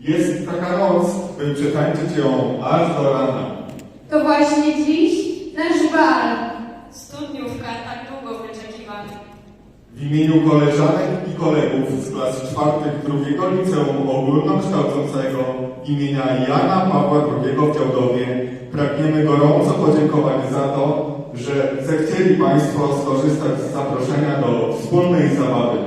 Jest taka noc, by przetańczyć ją aż do rana. To właśnie dziś nasz bal. Studniówka tak długo wyczekiwana. W imieniu koleżanek i kolegów z klas czwartych drugiego liceum ogólnokształcącego imienia Jana Pawła II w Działdowie pragniemy gorąco podziękować za to, że zechcieli Państwo skorzystać z zaproszenia do wspólnej zabawy.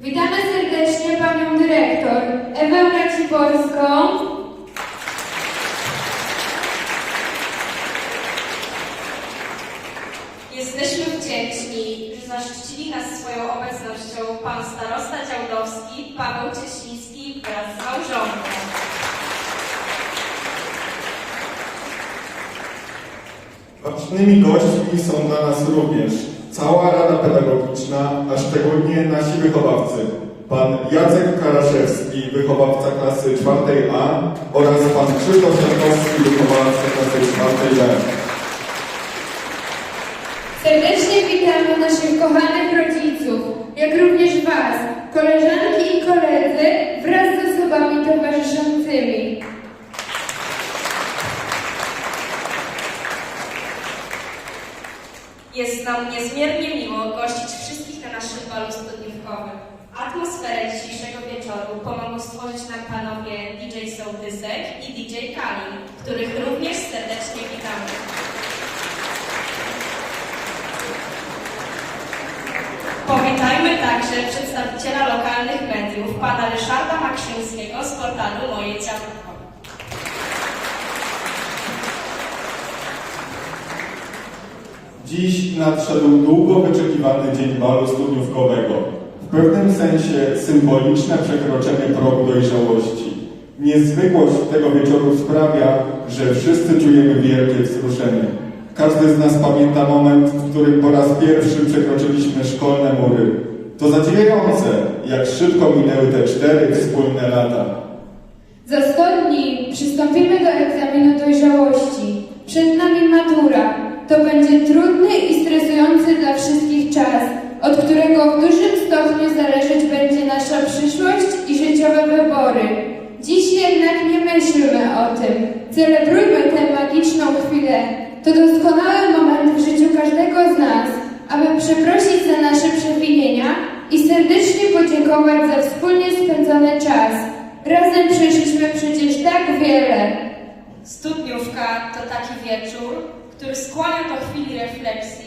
Witamy serdecznie panią dyrektor Ewę Raciborską, Jesteśmy wdzięczni, że zaszczycili nas swoją obecnością pan starosta Działdowski, Paweł Cieśliński wraz z małżonką. Ważnymi gośćmi są dla nas również cała Rada Pedagogiczna, a szczególnie nasi wychowawcy. Pan Jacek Karaszewski, wychowawca klasy 4A oraz pan Krzysztof Jankowski, wychowawca klasy 4B. Serdecznie witamy naszych kochanych rodziców, jak również Was, koleżanki i koledzy, wraz z osobami towarzyszącymi. Jest nam niezmiernie miło gościć wszystkich na naszym balu studniówkowym. Atmosferę dzisiejszego wieczoru pomogą stworzyć nam panowie DJ Sołtysek i DJ Kali, których również serdecznie witamy. Powitajmy także przedstawiciela lokalnych mediów, pana Ryszarda Maksińskiego z portalu Moje Ciało. Dziś nadszedł długo wyczekiwany dzień balu studniówkowego. W pewnym sensie symboliczne przekroczenie progu dojrzałości. Niezwykłość tego wieczoru sprawia, że wszyscy czujemy wielkie wzruszenie. Każdy z nas pamięta moment, w którym po raz pierwszy przekroczyliśmy szkolne mury. To zadziwiające, jak szybko minęły te cztery wspólne lata. Za 100 dni przystąpimy do egzaminu dojrzałości. Przed nami matura. To będzie trudny i stresujący dla wszystkich czas, od którego w dużym stopniu zależeć będzie nasza przyszłość i życiowe wybory. Dziś jednak nie myślmy o tym. Celebrujmy tę magiczną chwilę. To doskonały moment w życiu każdego z nas, aby przeprosić za nasze przewinienia i serdecznie podziękować za wspólnie spędzony czas. Razem przeszliśmy przecież tak wiele. Studniówka to taki wieczór, który skłania do chwili refleksji,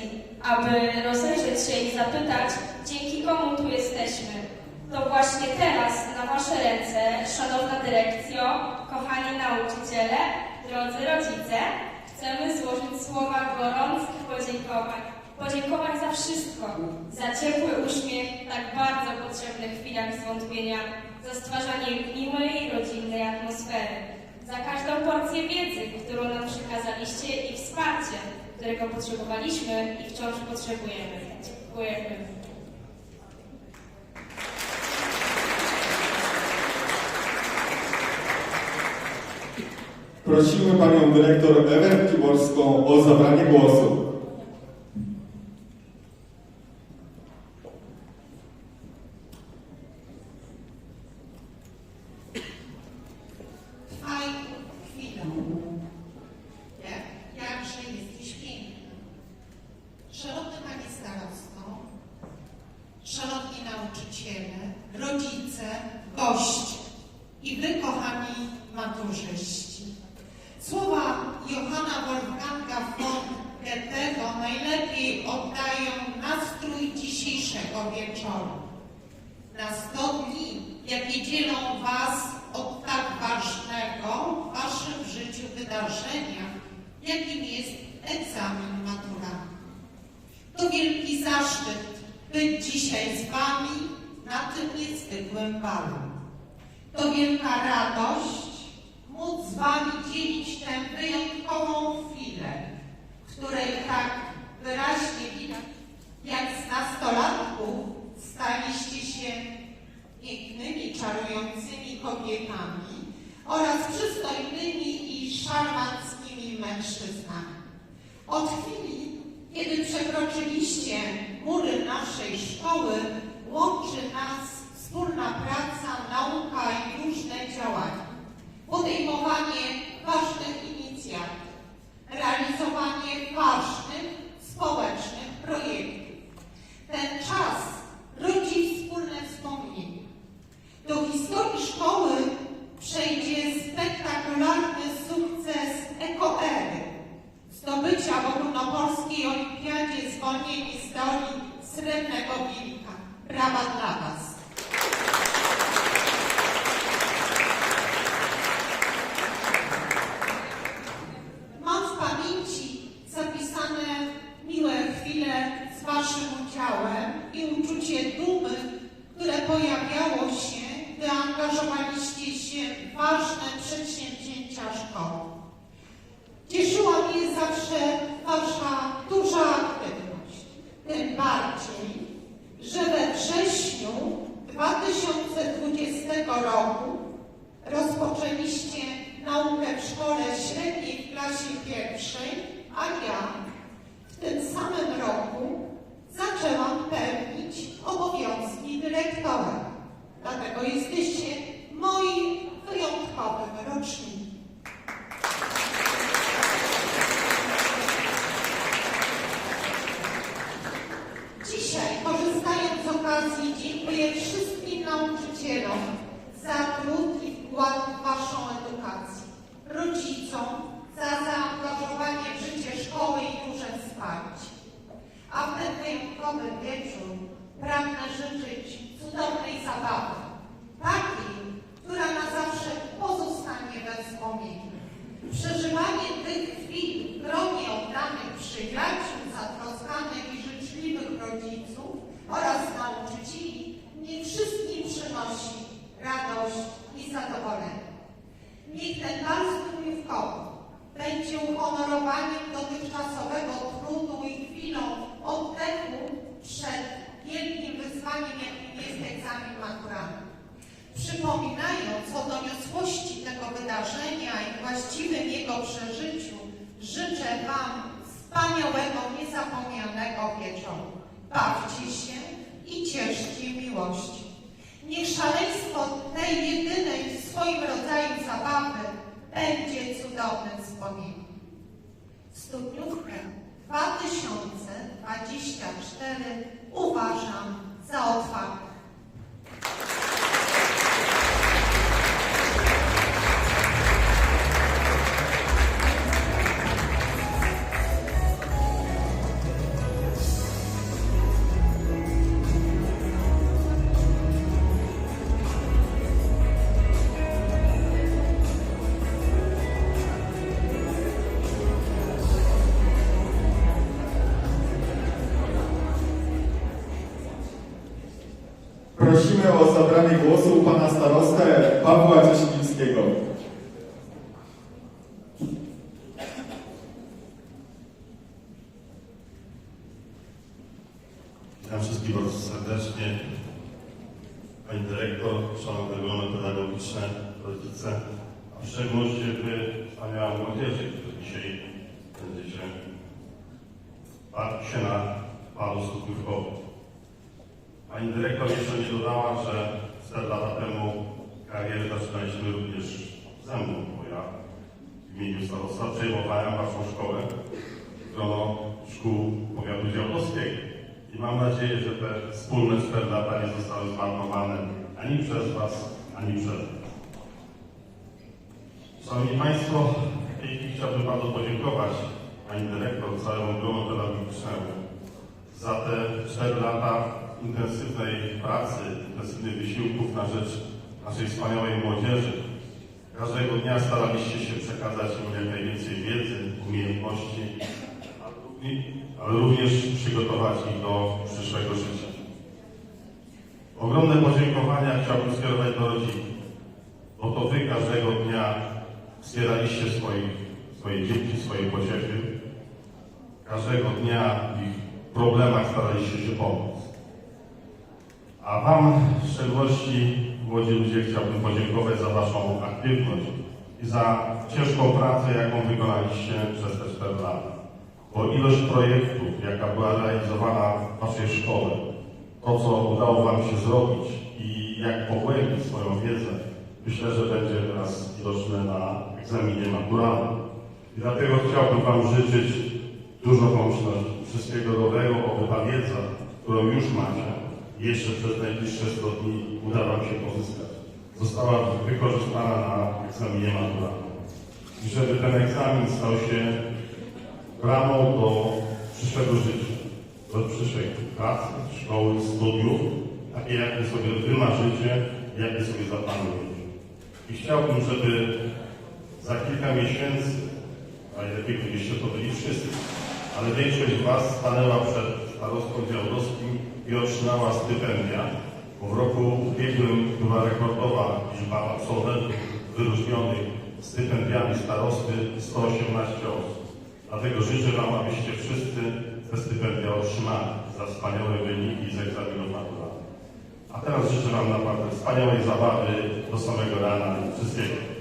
aby rozejrzeć się i zapytać, dzięki komu tu jesteśmy. To właśnie teraz na Wasze ręce, Szanowna Dyrekcjo, kochani nauczyciele, drodzy rodzice, chcemy złożyć słowa gorących podziękowań. Podziękowań za wszystko, za ciepły uśmiech tak bardzo potrzebnych chwilach zwątpienia, za stwarzanie miłej, rodzinnej atmosfery, za każdą porcję wiedzy, którą nam przekazaliście i wsparcie, którego potrzebowaliśmy i wciąż potrzebujemy. Dziękujemy. Prosimy panią dyrektor Ewę Kiborską o zabranie głosu. Fajną chwilą. Jak, jakże jesteś piękna. Szanowny Panie Starosto, Szanowni Nauczyciele, Rodzice, Goście i Wy, kochani maturzyści. Słowa Johanna Wolfganga von Goethego najlepiej oddają nastrój dzisiejszego wieczoru. Na 100 dni, jakie dzielą Was od tak ważnego w Waszym życiu wydarzenia, jakim jest egzamin maturalny. To wielki zaszczyt być dzisiaj z Wami na tym niezwykłym balu. To wielka radość móc z Wami dzielić tę wyjątkową chwilę, w której tak wyraźnie widać, jak z nastolatków staliście się pięknymi, czarującymi kobietami oraz przystojnymi i szarmanckimi mężczyznami. Od chwili, kiedy przekroczyliście mury naszej szkoły, łączy nas wspólna praca, nauka i różne działania, podejmowanie ważnych inicjatyw, realizowanie ważnych społecznych projektów. Ten czas rodzi wspólne wspomnienia. Do historii szkoły przejdzie spektakularny sukces ekoery. Zdobycia w ogólnopolskiej olimpiadzie zwolnieni z teorii srebrnego wilka. Brawa dla Was. But existe uhonorowaniem dotychczasowego trudu i chwilą oddechu przed wielkim wyzwaniem, jakim jest egzamin maturalny. Przypominając o doniosłości tego wydarzenia i właściwym jego przeżyciu, życzę Wam wspaniałego, niezapomnianego wieczoru. Bawcie się i cieszcie miłości. Niech szaleństwo tej jedynej w swoim rodzaju zabawy będzie cudownym wspomnieniem. Studniówkę 2024 uważam za otwartą. Głosu pana starostę Pawła Cieślińskiego. Witam wszystkich bardzo serdecznie. Pani dyrektor, szanowne grono pedagogiczne, rodzice, a w szczególności wy, wspaniała młodzieży, którzy dzisiaj będziecie bawić się na palu studniówkowym. Pani dyrektor jeszcze nie dodała, że 4 lata temu karierę zaczynaliśmy również ze mną, bo ja w imieniu starostwa przejmowałem waszą szkołę, grono szkół powiatu działdowskiego. I mam że te wspólne 4 lata nie zostały zmarnowane ani przez Was, ani przez nas. Szanowni Państwo, w tej chwili chciałbym bardzo podziękować Pani Dyrektor, całemu grono pedagogicznemu za te 4 lata intensywnej pracy, intensywnych wysiłków na rzecz naszej wspaniałej młodzieży. Każdego dnia staraliście się przekazać im jak najwięcej wiedzy, umiejętności, ale również przygotować ich do przyszłego życia. Ogromne podziękowania chciałbym skierować do rodzin, bo to Wy każdego dnia wspieraliście swoich, swoje dzieci, swoje pociechy. Każdego dnia w ich problemach staraliście się pomóc. A Wam w szczególności, młodzi ludzie, chciałbym podziękować za Waszą aktywność i za ciężką pracę, jaką wykonaliście przez te 4 lata. Bo ilość projektów, jaka była realizowana w Waszej szkole, to, co udało Wam się zrobić i jak pogłębić swoją wiedzę, myślę, że będzie teraz widoczne na egzaminie maturalnym. I dlatego chciałbym Wam życzyć dużo pomyślności, wszystkiego dobrego, oby ta wiedza, którą już macie, jeszcze przez najbliższe 100 dni uda Wam się pozyskać. została wykorzystana na egzaminie maturalnym. I żeby ten egzamin stał się bramą do przyszłego życia, do przyszłej pracy, szkoły, studiów, takie jakie sobie wymarzycie, jakie sobie zaplanujecie. I chciałbym, żeby za kilka miesięcy, najlepiej gdybyście to byli wszyscy, ale większość z Was stanęła przed starostwem działdowskim i otrzymała stypendia, bo w roku ubiegłym była rekordowa liczba absolwentów wyróżnionych stypendiami starosty 118 osób. Dlatego życzę Wam, abyście wszyscy te stypendia otrzymali za wspaniałe wyniki z egzaminów maturalnych. A teraz życzę Wam naprawdę wspaniałej zabawy do samego rana wszystkiego.